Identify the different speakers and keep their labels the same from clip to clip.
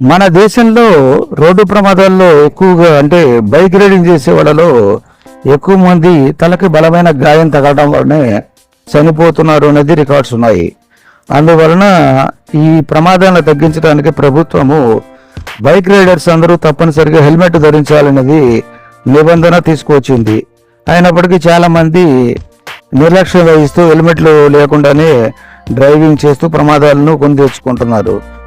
Speaker 1: మన దేశంలో రోడ్డు ప్రమాదాల్లో ఎక్కువగా అంటే బైక్ రైడింగ్ చేసే వాళ్ళలో ఎక్కువ మంది తలకి బలమైన గాయం తగలడం వల్లనే చనిపోతున్నారు అనేది రికార్డ్స్ ఉన్నాయి. అందువలన ఈ ప్రమాదాలను తగ్గించడానికి ప్రభుత్వము బైక్ రైడర్స్ అందరూ తప్పనిసరిగా హెల్మెట్ ధరించాలనేది నిబంధన తీసుకువచ్చింది. అయినప్పటికీ చాలా మంది నిర్లక్ష్యం వహిస్తూ హెల్మెట్లు లేకుండానే డ్రైవింగ్ చేస్తూ ప్రమాదాలను కొని తెచ్చుకుంటున్నారు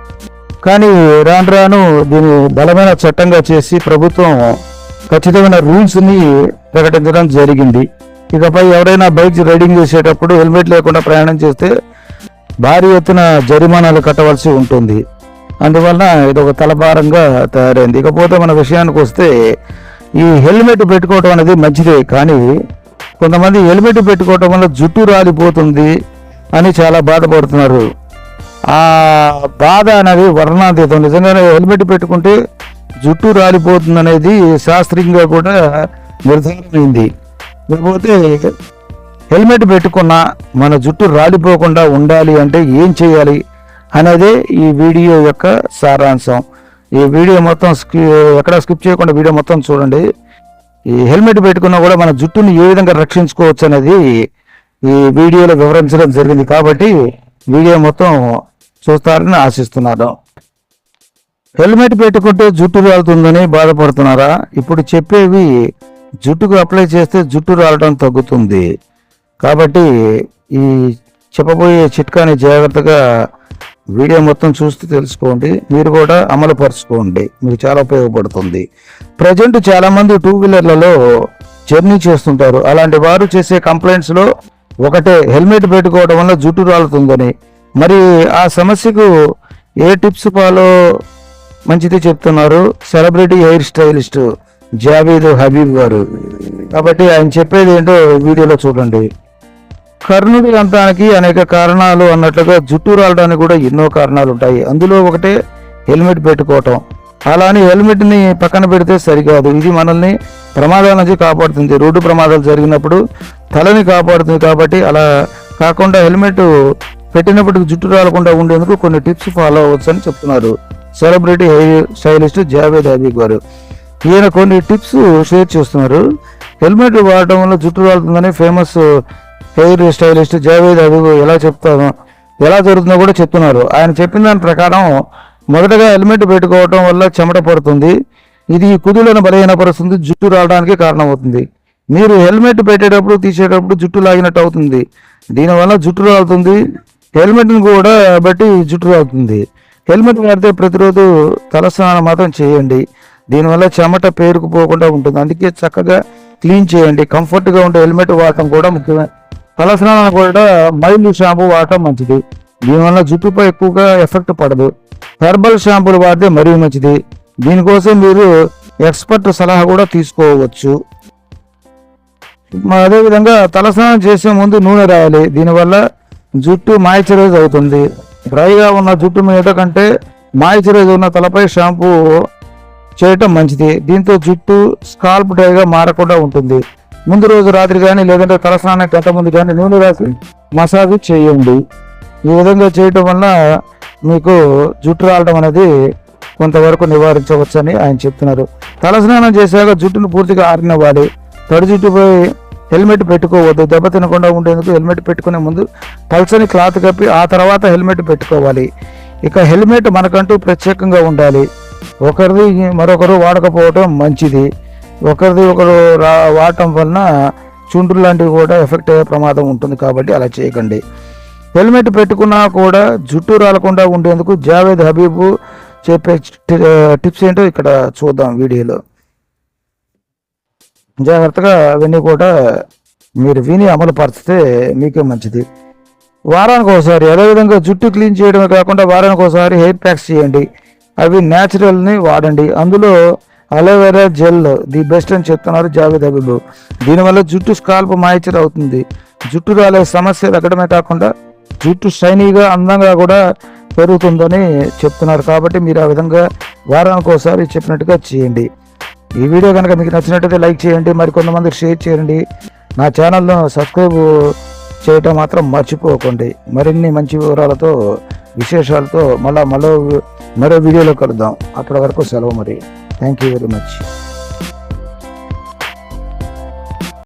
Speaker 1: కానీ రాను రాను దీన్ని బలమైన చట్టంగా చేసి ప్రభుత్వం ఖచ్చితమైన రూల్స్ని ప్రకటించడం జరిగింది. ఇకపై ఎవరైనా బైక్ రైడింగ్ చేసేటప్పుడు హెల్మెట్ లేకుండా ప్రయాణం చేస్తే భారీ ఎత్తున జరిమానాలు కట్టవలసి ఉంటుంది. అందువలన ఇది ఒక తలభారంగా తయారైంది. ఇకపోతే మన విషయానికి వస్తే ఈ హెల్మెట్ పెట్టుకోవడం అనేది మంచిదే కానీ కొంతమంది హెల్మెట్ పెట్టుకోవడం వల్ల జుట్టు రాలిపోతుంది అని చాలా బాధపడుతున్నారు. ఆ బాధ అనేది వర్ణాతీతం నిజంగానే హెల్మెట్ పెట్టుకుంటే జుట్టు రాలిపోతుంది అనేది శాస్త్రీయంగా కూడా నిర్ధారణమైంది. లేకపోతే హెల్మెట్ పెట్టుకున్నా మన జుట్టు రాలిపోకుండా ఉండాలి అంటే ఏం చేయాలి అనేదే ఈ వీడియో యొక్క సారాంశం. ఈ వీడియో మొత్తం స్కి ఎక్కడ స్కిప్ చేయకుండా వీడియో మొత్తం చూడండి. ఈ హెల్మెట్ పెట్టుకున్నా కూడా మన జుట్టుని ఏ విధంగా రక్షించుకోవచ్చు అనేది ఈ వీడియోలో వివరించడం జరిగింది. కాబట్టి వీడియో మొత్తం చూస్తారని ఆశిస్తున్నాను. హెల్మెట్ పెట్టుకుంటే జుట్టు రాలుతుందని బాధపడుతున్నారా? ఇప్పుడు చెప్పేవి జుట్టుకు అప్లై చేస్తే జుట్టు రాలడం తగ్గుతుంది. కాబట్టి ఈ చెప్పబోయే చిట్కాని జాగ్రత్తగా వీడియో మొత్తం చూస్తూ తెలుసుకోండి. మీరు కూడా అమలు పరుచుకోండి. మీకు చాలా ఉపయోగపడుతుంది. ప్రజెంట్ చాలామంది టూ వీలర్లలో జర్నీ చేస్తుంటారు. అలాంటి వారు చేసే కంప్లైంట్స్లో ఒకటే హెల్మెట్ పెట్టుకోవడం వల్ల జుట్టు రాలుతుందని. మరి ఆ సమస్యకు ఏ టిప్స్ ఫాలో మంచిది చెప్తున్నారు? Celebrity hair stylist Javed Habib garu. కాబట్టి ఆయన చెప్పేది ఏంటో వీడియోలో చూడండి. కర్ణుడి అంతానికి అనేక కారణాలు అన్నట్లుగా జుట్టు రాలడానికి కూడా ఎన్నో కారణాలు ఉంటాయి. అందులో ఒకటే హెల్మెట్ పెట్టుకోవటం. అలానే హెల్మెట్ని పక్కన పెడితే సరికాదు. ఇది మనల్ని ప్రమాదాల నుంచి కాపాడుతుంది. రోడ్డు ప్రమాదాలు జరిగినప్పుడు తలని కాపాడుతుంది కాబట్టి అలా కాకుండా హెల్మెట్ పెట్టినప్పటికి జుట్టు రాలకుండా ఉండేందుకు కొన్ని టిప్స్ ఫాలో అవ్వచ్చు అని చెప్తున్నారు. Celebrity hair stylist Javed Habib garu. ఈయన కొన్ని టిప్స్ షేర్ చేస్తున్నారు. హెల్మెట్ వాడటం వల్ల జుట్టు రాలుతుందని famous hair stylist Javed Habib ఎలా చెప్తాను ఎలా జరుగుతుందో కూడా చెప్తున్నారు. ఆయన చెప్పిన దాని ప్రకారం మొదటగా హెల్మెట్ పెట్టుకోవటం వల్ల చెమట పడుతుంది. ఇది కుదులను బలహీనపరుస్తుంది జుట్టు రావడానికి కారణమవుతుంది. మీరు హెల్మెట్ పెట్టేటప్పుడు తీసేటప్పుడు జుట్టు లాగినట్టు అవుతుంది. దీనివల్ల జుట్టు రాలుతుంది హెల్మెట్ని కూడా బట్టి జుట్టు రాలుతుంది హెల్మెట్ వాడితే ప్రతిరోజు తలస్నానం మాత్రం చేయండి. దీనివల్ల చెమట పేరుకుపోకుండా ఉంటుంది. అందుకే చక్కగా క్లీన్ చేయండి. కంఫర్ట్గా ఉండే హెల్మెట్ వాడటం కూడా ముఖ్యమే. తలస్నానం కూడా మైల్డ్ షాంపూ వాడటం మంచిది. దీనివల్ల జుట్టుపై ఎక్కువగా ఎఫెక్ట్ పడదు. హెర్బల్ షాంపూలు వాడితే మరీ మంచిది. దీనికోసం మీరు ఎక్స్పర్ట్ సలహా కూడా తీసుకోవచ్చు. అదేవిధంగా తలస్నానం చేసే ముందు నూనె రాయాలి. దీనివల్ల జుట్టు మాయిశ్చరైజ్ అవుతుంది. డ్రైగా ఉన్న జుట్టు మీద కంటే మాయిశ్చరైజ్ ఉన్న తలపై షాంపూ చేయటం మంచిది. దీంతో జుట్టు స్కాల్ప్ డ్రైగా మారకుండా ఉంటుంది. ముందు రోజు రాత్రి కానీ లేదంటే తలస్నానం గంట ముందు కానీ నూనె రాసి మసాజ్ చేయండి. ఈ విధంగా చేయటం వల్ల మీకు జుట్టు రావడం అనేది కొంతవరకు నివారించవచ్చని ఆయన చెప్తున్నారు. తలస్నానం చేశాక జుట్టును పూర్తిగా ఆరినవ్వాలి. తడి జుట్టుపై హెల్మెట్ పెట్టుకోవద్దు దెబ్బ తినకుండా ఉండేందుకు హెల్మెట్ పెట్టుకునే ముందు పల్సని క్లాత్ కప్పి ఆ తర్వాత హెల్మెట్ పెట్టుకోవాలి. ఇక హెల్మెట్ మనకంటూ ప్రత్యేకంగా ఉండాలి. ఒకరిది మరొకరు వాడకపోవటం మంచిది. ఒకరిది ఒకరు రా వాడటం వలన చుండ్రు లాంటివి కూడా ఎఫెక్ట్ అయ్యే ప్రమాదం ఉంటుంది కాబట్టి అలా చేయకండి. హెల్మెట్ పెట్టుకున్నా కూడా జుట్టు రాలకుండా ఉండేందుకు జావేద్ హబీబు చెప్పే టిప్స్ ఏంటో ఇక్కడ చూద్దాం వీడియోలో. జాగ్రత్తగా అవన్నీ కూడా మీరు విని అమలు పరిస్తే మీకే మంచిది. వారానికి ఒకసారి అదేవిధంగా జుట్టు క్లీన్ చేయడమే కాకుండా వారానికి ఒకసారి హెయిర్ ప్యాక్స్ చేయండి. అవి న్యాచురల్ని వాడండి. అందులో అలోవెరా జెల్ ది బెస్ట్ అని చెప్తున్నారు జావేద్ హబీబ్ దీనివల్ల జుట్టు స్కాల్ప్ మాయిచర్ అవుతుంది. జుట్టు రాలే సమస్య తగ్గడమే కాకుండా జుట్టు షైనీగా అందంగా కూడా పెరుగుతుందని చెప్తున్నారు. కాబట్టి మీరు ఆ విధంగా వారానికి ఒకసారి చెప్పినట్టుగా చేయండి. ఈ వీడియో కనుక మీకు నచ్చినట్టయితే లైక్ చేయండి మరి కొంతమంది షేర్ చేయండి. నా ఛానల్ను సబ్స్క్రైబ్ చేయటం మాత్రం మర్చిపోకండి. మరిన్ని మంచి వివరాలతో విశేషాలతో మళ్ళా మరో మరో వీడియోలో కలుద్దాం. అప్పటి వరకు సెలవు మరి. Thank you very much